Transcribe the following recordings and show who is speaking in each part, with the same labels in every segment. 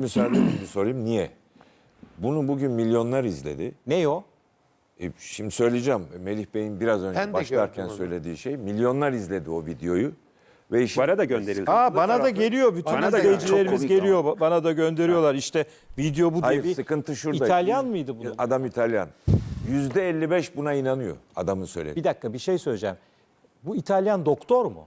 Speaker 1: Müsaade bir sorayım. Niye? Bunu bugün milyonlar izledi.
Speaker 2: Ne o?
Speaker 1: E, şimdi söyleyeceğim. Melih Bey'in biraz önce
Speaker 3: Ben de
Speaker 1: başlarken
Speaker 3: onu.
Speaker 1: söylediği şey. Milyonlar izledi o videoyu. Ve işin
Speaker 4: Bana da gönderildi.
Speaker 2: Aa bana da geliyor. Bütün
Speaker 4: Bana da
Speaker 2: izleyicilerimiz
Speaker 4: çok komik
Speaker 2: geliyor. Bana da gönderiyorlar. İşte video bu diye
Speaker 1: Hayır
Speaker 2: bir
Speaker 1: sıkıntı şurada.
Speaker 2: İtalyan
Speaker 1: Yüz-
Speaker 2: mıydı bu?
Speaker 1: Adam İtalyan. Yüzde 55 buna inanıyor adamın söylediği.
Speaker 2: Bir dakika bir şey söyleyeceğim. Bu İtalyan doktor mu?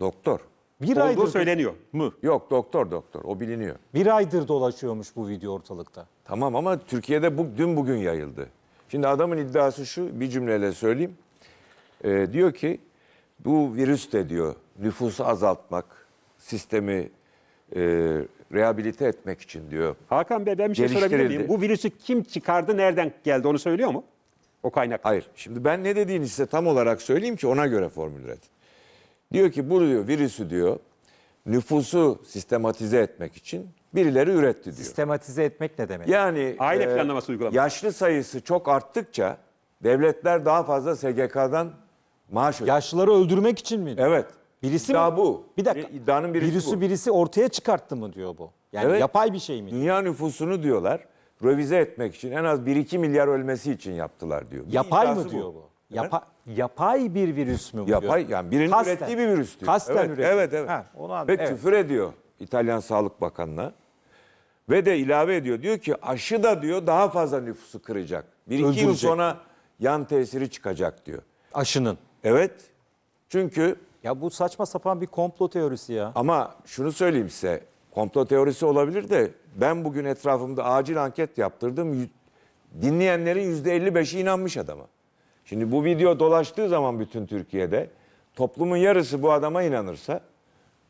Speaker 1: Doktor.
Speaker 2: Bir
Speaker 4: Olduğu
Speaker 2: aydır
Speaker 4: söyleniyor mu?
Speaker 1: Yok doktor doktor. O biliniyor.
Speaker 2: bir aydır dolaşıyormuş bu video ortalıkta.
Speaker 1: Tamam ama Türkiye'de bu, dün bugün yayıldı. Şimdi adamın iddiası şu bir cümleyle söyleyeyim. Ee, diyor ki bu virüs de diyor nüfusu azaltmak, sistemi e, rehabilite etmek için diyor.
Speaker 4: Hakan Bey ben bir şey sorabilir miyim? Bu virüsü kim çıkardı, nereden geldi onu söylüyor mu? O kaynak.
Speaker 1: Hayır. Şimdi ben ne dediğini size tam olarak söyleyeyim ki ona göre formüle edin. Diyor ki bu diyor virüsü diyor nüfusu sistematize etmek için birileri üretti diyor.
Speaker 2: Sistematize etmek ne demek?
Speaker 1: Yani
Speaker 4: Aile
Speaker 1: e,
Speaker 4: planlaması uygulaması.
Speaker 1: Yaşlı sayısı çok arttıkça devletler daha fazla SGK'dan maaş ödüyor.
Speaker 2: Yaşlıları öldürmek için mi?
Speaker 1: Evet.
Speaker 2: Birisi
Speaker 1: İddia
Speaker 2: mi?
Speaker 1: bu.
Speaker 2: Bir dakika.
Speaker 1: İddianın birisi
Speaker 2: Virüsü
Speaker 1: bu.
Speaker 2: birisi ortaya çıkarttı mı diyor bu? Yani
Speaker 1: Evet.
Speaker 2: yapay bir şey mi?
Speaker 1: Dünya nüfusunu diyorlar revize etmek için en az 1-2 milyar ölmesi için yaptılar diyor. Bir
Speaker 2: Yapay
Speaker 1: iddiası
Speaker 2: mı diyor bu? Yapa- yapay bir virüs mü bu?
Speaker 1: Yapay yani birinin
Speaker 2: Kasten.
Speaker 1: ürettiği bir virüs diyor.
Speaker 2: Kasten
Speaker 1: evet,
Speaker 2: ürettiği.
Speaker 1: Evet evet.
Speaker 2: Ha, onu anladım.
Speaker 1: Ve
Speaker 2: Evet.
Speaker 1: küfür ediyor İtalyan Sağlık Bakanı'na. Ve de ilave ediyor. Diyor ki aşı da diyor daha fazla nüfusu kıracak. Bir iki yıl
Speaker 2: Öldürecek.
Speaker 1: sonra yan tesiri çıkacak diyor.
Speaker 2: Aşının.
Speaker 1: Evet. Çünkü
Speaker 2: Ya bu saçma sapan bir komplo teorisi ya.
Speaker 1: ama şunu söyleyeyim size. Komplo teorisi olabilir de ben bugün etrafımda acil anket yaptırdım. Dinleyenlerin yüzde 55'i inanmış adama. Şimdi bu video dolaştığı zaman bütün Türkiye'de toplumun yarısı bu adama inanırsa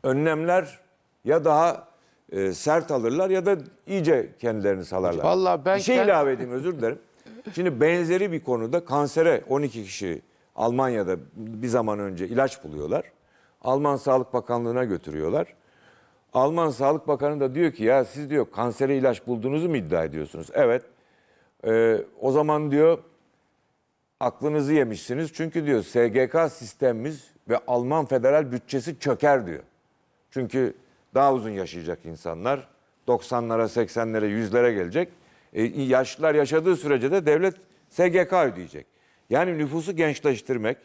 Speaker 1: önlemler ya daha e, sert alırlar ya da iyice kendilerini salarlar.
Speaker 3: Vallahi ben
Speaker 1: bir şey
Speaker 3: kend-
Speaker 1: ilave edeyim özür dilerim. Şimdi benzeri bir konuda kansere 12 kişi Almanya'da bir zaman önce ilaç buluyorlar. Alman Sağlık Bakanlığı'na götürüyorlar. Alman Sağlık Bakanı da diyor ki ya siz diyor kansere ilaç bulduğunuzu mu iddia ediyorsunuz? Evet. Ee, o zaman diyor aklınızı yemişsiniz. Çünkü diyor SGK sistemimiz ve Alman federal bütçesi çöker diyor. Çünkü daha uzun yaşayacak insanlar. 90'lara, 80'lere, 100'lere gelecek. E, yaşlılar yaşadığı sürece de devlet SGK ödeyecek. Yani nüfusu gençleştirmek,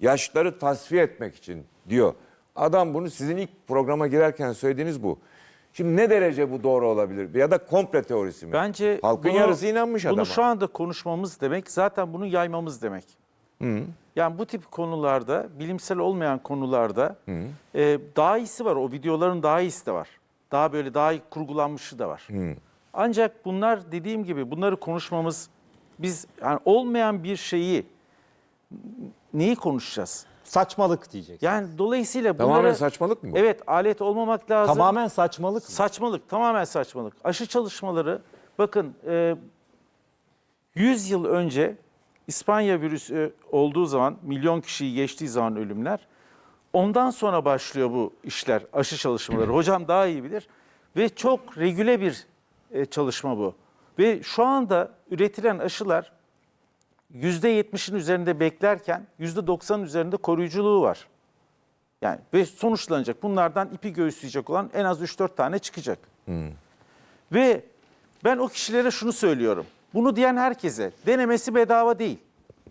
Speaker 1: yaşlıları tasfiye etmek için diyor. Adam bunu sizin ilk programa girerken söylediğiniz bu. Şimdi ne derece bu doğru olabilir? Ya da komple teorisi mi?
Speaker 5: Bence
Speaker 1: Halkın
Speaker 5: bunu-
Speaker 1: yarısı inanmış adama.
Speaker 5: Bunu şu anda konuşmamız demek zaten bunu yaymamız demek. Yani bu tip konularda, bilimsel olmayan konularda e, daha iyisi var. O videoların daha iyisi de var. Daha böyle daha iyi kurgulanmışı da var. Ancak bunlar dediğim gibi bunları konuşmamız biz yani olmayan bir şeyi neyi konuşacağız?
Speaker 2: Saçmalık diyecek.
Speaker 5: Yani dolayısıyla bunları
Speaker 1: Tamamen saçmalık mı bu?
Speaker 5: Evet, alet olmamak lazım.
Speaker 2: Tamamen saçmalık mı?
Speaker 5: Saçmalık, tamamen saçmalık. Aşı çalışmaları, bakın e, 100 yıl önce İspanya virüsü olduğu zaman, milyon kişiyi geçtiği zaman ölümler, ondan sonra başlıyor bu işler, aşı çalışmaları. Hocam daha iyi bilir. Ve çok regüle bir e, çalışma bu. Ve şu anda üretilen aşılar %70'in üzerinde beklerken %90'ın üzerinde koruyuculuğu var. Yani ve sonuçlanacak. Bunlardan ipi göğüsleyecek olan en az 3-4 tane çıkacak. Ve ben o kişilere şunu söylüyorum. Bunu diyen herkese denemesi bedava değil.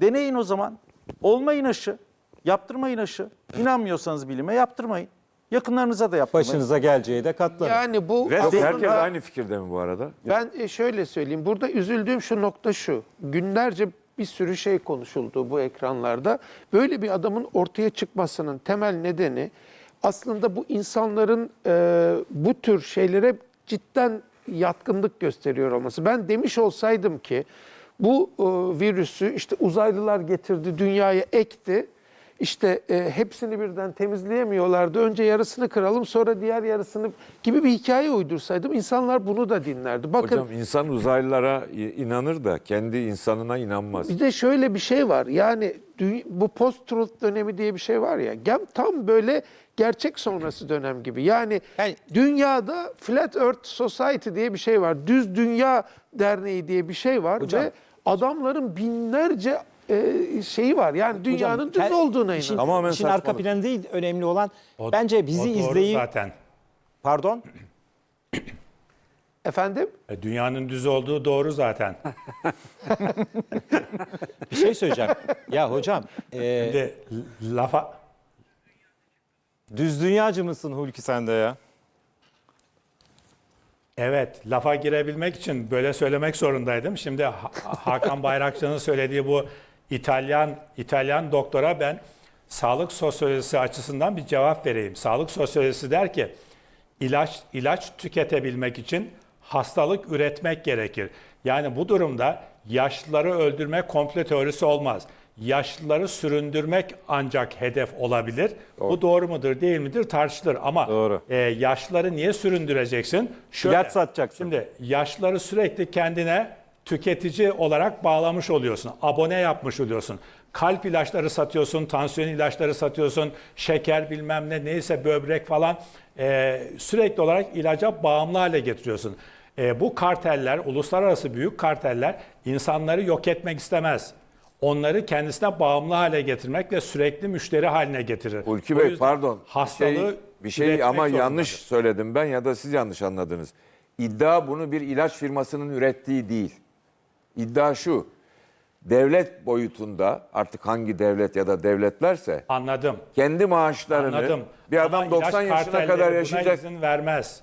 Speaker 5: Deneyin o zaman. Olmayın aşı. Yaptırmayın aşı. İnanmıyorsanız bilime yaptırmayın. Yakınlarınıza da yaptırmayın.
Speaker 2: Başınıza geleceği de katlanın.
Speaker 3: Yani bu
Speaker 1: Yok,
Speaker 3: aslında-
Speaker 1: herkes aynı fikirde mi bu arada?
Speaker 3: Ben e, şöyle söyleyeyim. Burada üzüldüğüm şu nokta şu. Günlerce bir sürü şey konuşuldu bu ekranlarda. Böyle bir adamın ortaya çıkmasının temel nedeni aslında bu insanların e, bu tür şeylere cidden yatkınlık gösteriyor olması. Ben demiş olsaydım ki bu e, virüsü işte uzaylılar getirdi, dünyaya ekti. İşte e, hepsini birden temizleyemiyorlardı. Önce yarısını kıralım sonra diğer yarısını gibi bir hikaye uydursaydım insanlar bunu da dinlerdi. Bakın
Speaker 1: Hocam insan uzaylılara inanır da kendi insanına inanmaz.
Speaker 3: bir de şöyle bir şey var. Yani bu post-truth dönemi diye bir şey var ya. gem- Tam böyle gerçek sonrası dönem gibi. Yani,
Speaker 2: Yani-
Speaker 3: dünyada Flat Earth Society diye bir şey var. Düz Dünya Derneği diye bir şey var
Speaker 2: Hocam-
Speaker 3: ve adamların binlerce e, şeyi var. Yani dünyanın düz
Speaker 2: her-
Speaker 3: olduğuna
Speaker 2: işin,
Speaker 3: inanıyor.
Speaker 1: Tamamen
Speaker 2: işin arka
Speaker 1: saçmalık.
Speaker 2: planı değil önemli olan
Speaker 6: O-
Speaker 2: bence bizi
Speaker 6: o doğru
Speaker 2: izleyip
Speaker 6: zaten.
Speaker 2: pardon
Speaker 3: Efendim?
Speaker 6: E, Dünyanın düz olduğu doğru zaten.
Speaker 2: Bir şey söyleyeceğim. ya hocam e,
Speaker 6: Şimdi lafa
Speaker 2: düz dünyacı mısın Hulki sen de ya?
Speaker 6: evet lafa girebilmek için böyle söylemek zorundaydım. Şimdi Ha- Hakan Bayrakçı'nın söylediği bu İtalyan İtalyan doktora ben sağlık sosyolojisi açısından bir cevap vereyim. Sağlık sosyolojisi der ki ilaç ilaç tüketebilmek için hastalık üretmek gerekir. Yani bu durumda yaşlıları öldürme komple teorisi olmaz. Yaşlıları süründürmek ancak hedef olabilir. Bu doğru mudur değil midir tartışılır ama
Speaker 2: Doğru.
Speaker 6: e, yaşlıları niye süründüreceksin? Şöyle,
Speaker 2: İlaç satacaksın.
Speaker 6: Şimdi yaşlıları sürekli kendine tüketici olarak bağlamış oluyorsun. Abone yapmış oluyorsun. Kalp ilaçları satıyorsun, tansiyon ilaçları satıyorsun, şeker bilmem ne neyse böbrek falan e, sürekli olarak ilaca bağımlı hale getiriyorsun. E, bu karteller, uluslararası büyük karteller insanları yok etmek istemez. Onları kendisine bağımlı hale getirmek ve sürekli müşteri haline getirir.
Speaker 1: Ulki Bey pardon.
Speaker 6: Hastalığı
Speaker 1: bir şey, bir şey ama
Speaker 6: zorundadır.
Speaker 1: yanlış söyledim ben ya da siz yanlış anladınız. İddia bunu bir ilaç firmasının ürettiği değil. İddia şu. Devlet boyutunda artık hangi devlet ya da devletlerse
Speaker 6: Anladım.
Speaker 1: kendi maaşlarını
Speaker 6: Anladım.
Speaker 1: bir adam
Speaker 6: Ama
Speaker 1: 90
Speaker 6: ilaç
Speaker 1: yaşına
Speaker 6: kartelleri
Speaker 1: kadar
Speaker 6: buna
Speaker 1: yaşayacak.
Speaker 6: izin vermez.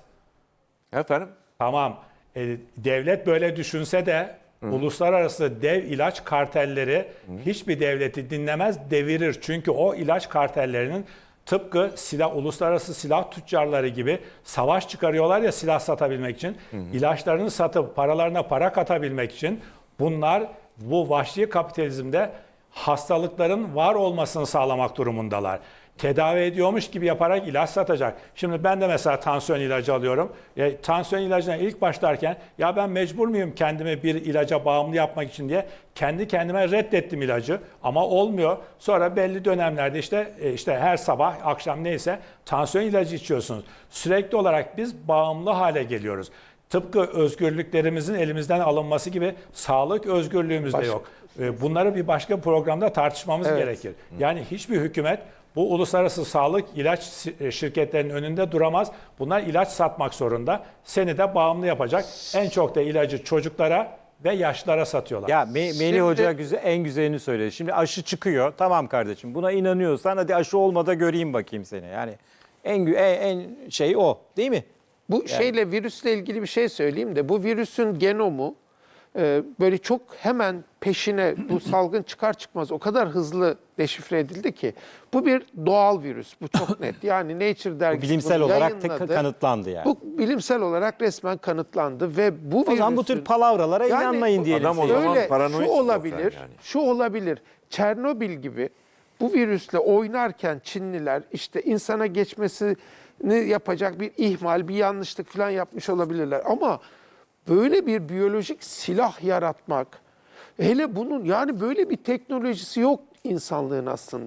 Speaker 1: Efendim?
Speaker 6: Tamam. E, devlet böyle düşünse de uluslararası dev ilaç kartelleri hiçbir devleti dinlemez, devirir. Çünkü o ilaç kartellerinin tıpkı silah uluslararası silah tüccarları gibi savaş çıkarıyorlar ya silah satabilmek için. ilaçlarını satıp paralarına para katabilmek için bunlar bu vahşi kapitalizmde hastalıkların var olmasını sağlamak durumundalar. Tedavi ediyormuş gibi yaparak ilaç satacak. Şimdi ben de mesela tansiyon ilacı alıyorum. E, tansiyon ilacına ilk başlarken ya ben mecbur muyum kendimi bir ilaca bağımlı yapmak için diye kendi kendime reddettim ilacı ama olmuyor. Sonra belli dönemlerde işte e, işte her sabah akşam neyse tansiyon ilacı içiyorsunuz. Sürekli olarak biz bağımlı hale geliyoruz. Tıpkı özgürlüklerimizin elimizden alınması gibi sağlık özgürlüğümüz de yok. E, Bunları bir başka programda tartışmamız
Speaker 3: Evet.
Speaker 6: gerekir. Yani hiçbir hükümet bu uluslararası sağlık ilaç si- şirketlerinin önünde duramaz. Bunlar ilaç satmak zorunda. Seni de bağımlı yapacak. En çok da ilacı çocuklara ve yaşlılara satıyorlar.
Speaker 2: Ya Me- Melih
Speaker 3: Şimdi-
Speaker 2: Hoca güzel, en güzelini söyledi. Şimdi aşı çıkıyor. Tamam kardeşim buna inanıyorsan hadi aşı olmada göreyim bakayım seni. Yani en gü- en, en şey o değil mi?
Speaker 3: Bu şeyle virüsle ilgili bir şey söyleyeyim de bu virüsün genomu e, böyle çok hemen peşine bu salgın çıkar çıkmaz o kadar hızlı deşifre edildi ki bu bir doğal virüs. Bu çok net. Yani Nature dergisi
Speaker 2: Bilimsel
Speaker 3: bunu
Speaker 2: olarak te-
Speaker 3: yayınladı.
Speaker 2: kanıtlandı yani.
Speaker 3: Bu bilimsel olarak resmen kanıtlandı ve bu
Speaker 2: o zaman bu
Speaker 3: virüsün-
Speaker 2: tür palavralara
Speaker 3: Yani
Speaker 2: inanmayın diyelim.
Speaker 1: Adam o zaman
Speaker 3: Öyle
Speaker 1: paranoid
Speaker 3: şu olabilir,
Speaker 1: yani.
Speaker 3: şu olabilir. Çernobil gibi bu virüsle oynarken Çinliler işte insana geçmesini yapacak bir ihmal, bir yanlışlık falan yapmış olabilirler. Ama böyle bir biyolojik silah yaratmak, hele bunun yani böyle bir teknolojisi yok insanlığın aslında.